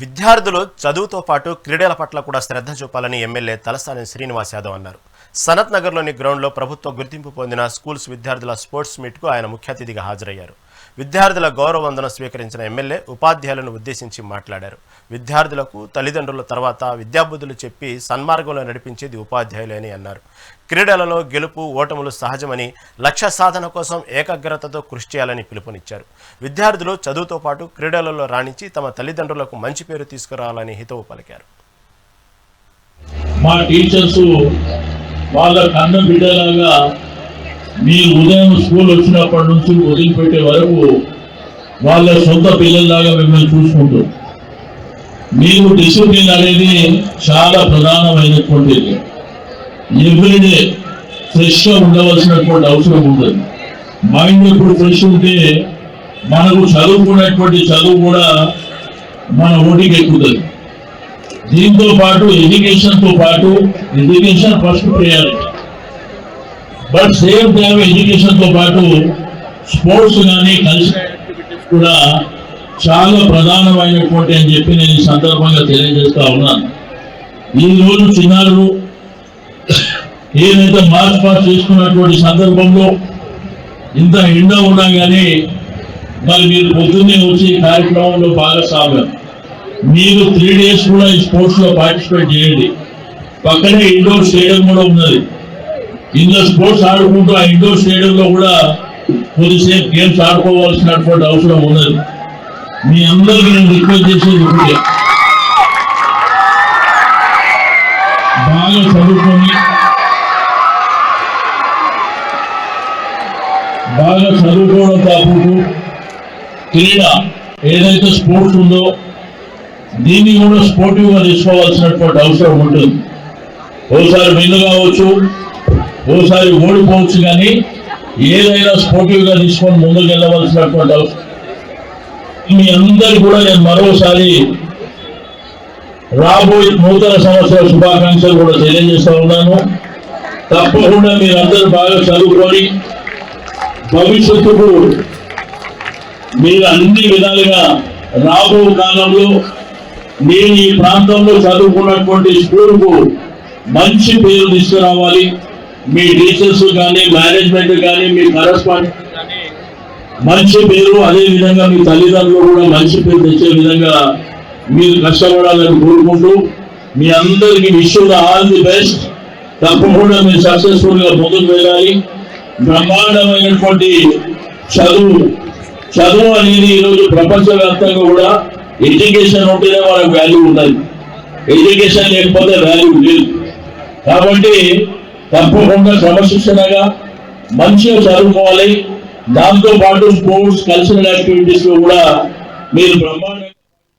విద్యార్థులు చదువుతో పాటు క్రీడల పట్ల కూడా శ్రద్ధ చూపాలని ఎమ్మెల్యే తలసాని శ్రీనివాస్ యాదవ్ అన్నారు. సనత్ నగర్లోని గ్రౌండ్లో ప్రభుత్వ గుర్తింపు పొందిన స్కూల్స్ విద్యార్థుల స్పోర్ట్స్ మీట్కు ఆయన ముఖ్య అతిథిగా హాజరయ్యారు. విద్యార్థుల గౌరవ వందన స్వీకరించిన ఎమ్మెల్యే ఉపాధ్యాయులను ఉద్దేశించి మాట్లాడారు. విద్యార్థులకు తల్లిదండ్రుల తర్వాత విద్యాబుద్ధులు చెప్పి సన్మార్గంలో నడిపించేది ఉపాధ్యాయులే అని అన్నారు. క్రీడలలో గెలుపు ఓటములు సహజమని లక్ష్య సాధన కోసం ఏకాగ్రతతో కృషి చేయాలని పిలుపునిచ్చారు. విద్యార్థులు చదువుతో పాటు క్రీడలలో రాణించి తమ తల్లిదండ్రులకు మంచి పేరు తీసుకురావాలని హితవు పలికారు. మా టీచర్స్ వాళ్ళ కన్న బిడ్డలాగా మీ ఉదయం స్కూల్ వచ్చినప్పటి నుంచి వదిలిపెట్టే వరకు వాళ్ళ సొంత పిల్లల్లాగా మిమ్మల్ని చూసుకుంటారు మీకు డిసిప్లిన్ అనేది చాలా ప్రధానమైనటువంటిది ఎవ్రీడే ఫ్రెష్గా ఉండవలసినటువంటి అవసరం ఉంటుంది. మైండ్ ఇప్పుడు ఫ్రెష్ ఉంటే మనకు చదువుకున్నటువంటి చదువు కూడా మన ఓటికి ఎక్కుతుంది. దీంతో పాటు ఎడ్యుకేషన్తో పాటు education first priority. But same time ఎడ్యుకేషన్తో పాటు స్పోర్ట్స్ కానీ కల్చరల్ యాక్టివిటీస్ కూడా చాలా ప్రధానమైనటువంటి అని చెప్పి నేను ఈ సందర్భంగా తెలియజేస్తా ఉన్నాను. ఈరోజు చిన్నారులు ఏదైతే మార్చ్ పాస్ చేసుకున్నటువంటి సందర్భంలో ఇంత ఎండ ఉన్నా కానీ మరి మీరు పొద్దున్నే వచ్చి కార్యక్రమంలో భాగస్వామ్యం. మీరు త్రీ డేస్ కూడా ఈ స్పోర్ట్స్లో పార్టిసిపేట్ చేయండి. పక్కనే ఇండోర్ స్టేడియం కూడా ఉన్నది. ఇందులో స్పోర్ట్స్ ఆడుకుంటూ ఆ ఇండోర్ స్టేడియం లో కూడా కొద్దిసేపు గేమ్స్ ఆడుకోవాల్సినటువంటి అవసరం ఉన్నది. మీ అందరికీ నేను రిక్వెస్ట్ చేసేది ఇప్పుడే. బాగా చదువుకొని బాగా చదువుకోవడం కాకుండా క్రీడ ఏదైతే స్పోర్ట్స్ ఉందో దీన్ని కూడా స్పోర్టివ్గా తీసుకోవాల్సినటువంటి అవసరం ఉంటుంది. ఓసారి విన్ను కావచ్చు ఓసారి ఓడిపోవచ్చు కానీ ఏదైనా స్పోర్టివ్గా తీసుకొని ముందుకు వెళ్ళవలసినటువంటి అవసరం. మీ అందరు కూడా నేను మరోసారి రాబోయే నూతన సంవత్సర శుభాకాంక్షలు కూడా తెలియజేస్తూ ఉన్నాను. తప్పకుండా మీరందరూ బాగా చదువుకొని భవిష్యత్తుకు మీరు అన్ని విధాలుగా రాబో కాలంలో నేను ఈ ప్రాంతంలో చదువుకున్నటువంటి స్కూల్కు మంచి పేరు తీసుకురావాలి. మీ టీచర్స్ కానీ మేనేజ్మెంట్ కానీ మీ కరస్పాండెంట్ కానీ మంచి పేరు అదే విధంగా మీ తల్లిదండ్రులు కూడా మంచి పేరు తెచ్చే విధంగా మీరు కష్టపడాలని కోరుకుంటూ మీ అందరికీ విష్ ఆల్ ది బెస్ట్ తప్పకుండా మీరు సక్సెస్ఫుల్గా ముందుకు వెళ్ళాలి. బ్రహ్మాండమైనటువంటి చదువు చదువు అనేది ఈరోజు ప్రపంచవ్యాప్తంగా కూడా ఎడ్యుకేషన్ ఉంటేనే వాళ్ళకి వాల్యూ ఉన్నది. ఎడ్యుకేషన్ లేకపోతే వాల్యూ లేదు. కాబట్టి తప్పకుండా క్రమశిక్షణగా మంచిగా చదువుకోవాలి. దాంతో పాటు స్పోర్ట్స్ కల్చరల్ యాక్టివిటీస్లో కూడా మీరు బ్రహ్మాండ